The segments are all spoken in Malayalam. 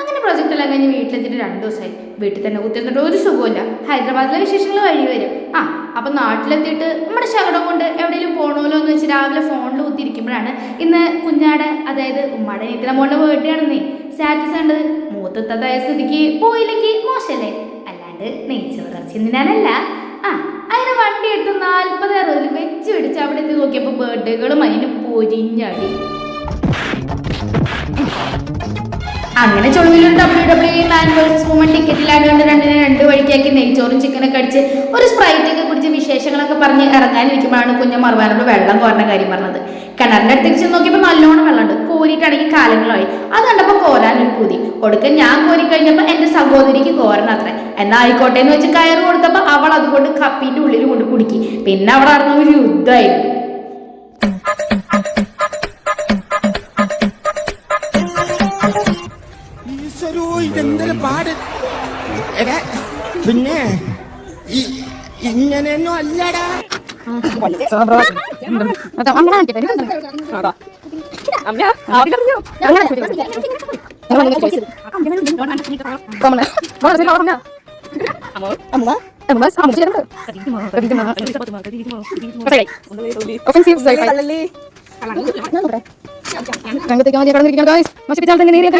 അങ്ങനെ പ്രോജക്റ്റ് എല്ലാം കഴിഞ്ഞ് വീട്ടിലെത്തിയിട്ട് രണ്ട് ദിവസമായി വീട്ടിൽ തന്നെ കുത്തിരുന്നിട്ട് ഒരു സുഖമില്ല ഹൈദരാബാദിലെ വിശേഷങ്ങൾ വഴി വരും. ആ അപ്പം നാട്ടിലെത്തിയിട്ട് നമ്മുടെ ശകടം കൊണ്ട് എവിടെയെങ്കിലും പോകണമല്ലോ എന്ന് വെച്ച് രാവിലെ ഫോണിൽ കുത്തിയിരിക്കുമ്പോഴാണ് ഇന്ന് കുഞ്ഞാടെ അതായത് ഉമ്മാടെ നീത്തിന മോളുടെ ആണെന്നേ. സ്റ്റാറ്റസ് ഉണ്ട് മൂത്തത്തായ സ്ഥിതിക്ക് പോയില്ലെങ്കിൽ മോശമല്ലേ? അല്ലാണ്ട് നെയ്ച്ച കറച്ചി തിന്നാനല്ല ആ അതിന് വണ്ടി എടുത്ത് നാൽപ്പത് അറുപതിൽ വെച്ച് പിടിച്ച് അവിടെ എത്തി നോക്കിയപ്പോൾ ബർത്ത്ഡേകളും അതിന് പൊരിഞ്ഞടി. അങ്ങനെ ചൊളിവിലും ഡബ്ല്യു ഡബ്ല്യു മാൻ വേഴ്സസ് ടിക്കറ്റിലാണ് കണ്ട് രണ്ടിനെ രണ്ട് വഴിക്കാക്കി നെയ്ച്ചോറും ചിക്കനൊക്കെ അടിച്ച് ഒരു സ്പ്രൈറ്റൊക്കെ കുടിച്ച് വിശേഷങ്ങളൊക്കെ പറഞ്ഞ് ഇറങ്ങാനിരിക്കുമ്പോഴാണ് കുഞ്ഞ മറുവാനോട് വെള്ളം കോരണ കാര്യം പറഞ്ഞത്. കിണറിന്റെ അടുത്ത് തിരിച്ച് നോക്കിയപ്പോൾ നല്ലോണം വെള്ളമുണ്ട് കോരിയിട്ടാണെങ്കിൽ കാലങ്ങളായി. അത് കണ്ടപ്പോൾ കോരാൻ ഒരു പൂതി. ഒടുക്കൻ ഞാൻ കോരി കഴിഞ്ഞപ്പോൾ എന്റെ സഹോദരിക്ക് കോരണം അത്ര. എന്നാ ആയിക്കോട്ടെ എന്ന് വെച്ച് കയറ് കൊടുത്തപ്പോൾ അവൾ അതുകൊണ്ട് കപ്പീന്റെ ഉള്ളിൽ കൊണ്ട് കുടുക്കി. പിന്നെ അവിടെ നടന്ന ഒരു യുദ്ധമായിരുന്നു. ഈശ്വരോ ഇതെന്തൊരു പാട്? എടാ പിന്നെ ഇങ്ങനെയൊന്നും അല്ലടാ. രംഗത്തേക്ക് മതി കടന്നിരിക്കണം ഗായ്സ് നശിപ്പിച്ചാൽ തന്നെ നേരിയ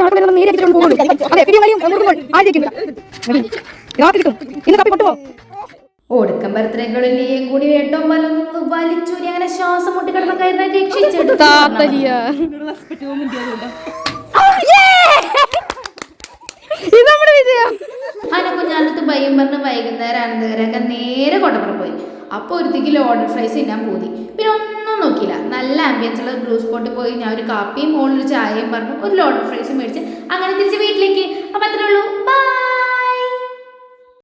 ആൾക്കാരെ നമ്മൾ നേരെ കിട്ടും പോകുള്ളൂ അതെ. പിടിയും നോക്കുമ്പോൾ ആയിരിക്കില്ല രാത്രി കിട്ടും ഇന്ന് കപ്പി പൊട്ടുമോ ഒടുക്കം ബർത്ത്ഡേകളിലെയും കൂടി വേട്ടോ വലൊന്ന് വലിച്ചൂരി അങ്ങനെ ശ്വാസം മുട്ടി കിടന്ന കയറി രക്ഷിച്ചെടുത്തു അങ്ങനെ കുഞ്ഞാലത്ത് ഭയം പറഞ്ഞ് വൈകുന്നേരം അനന്തകരൊക്കെ നേരെ കൊണ്ടപ്പുറം പോയി. അപ്പോൾ ഒരുത്തിക്ക് ലോഡഡ് ഫ്രൈസ് തിന്നാൻ പോയി പിന്നെ ഒന്നും നോക്കിയില്ല. നല്ല ആംബിയൻസ് ഉള്ള ബ്ലൂ സ്പോട്ടിൽ പോയി. ഞാൻ ഒരു കാപ്പിയും മുകളിൽ ചായയും പറഞ്ഞു. ഒരു ലോഡഡ് ഫ്രൈസും മേടിച്ച് അങ്ങനെ തിരിച്ച് വീട്ടിലേക്ക്. അപ്പം അത്രേ ഉള്ളൂ.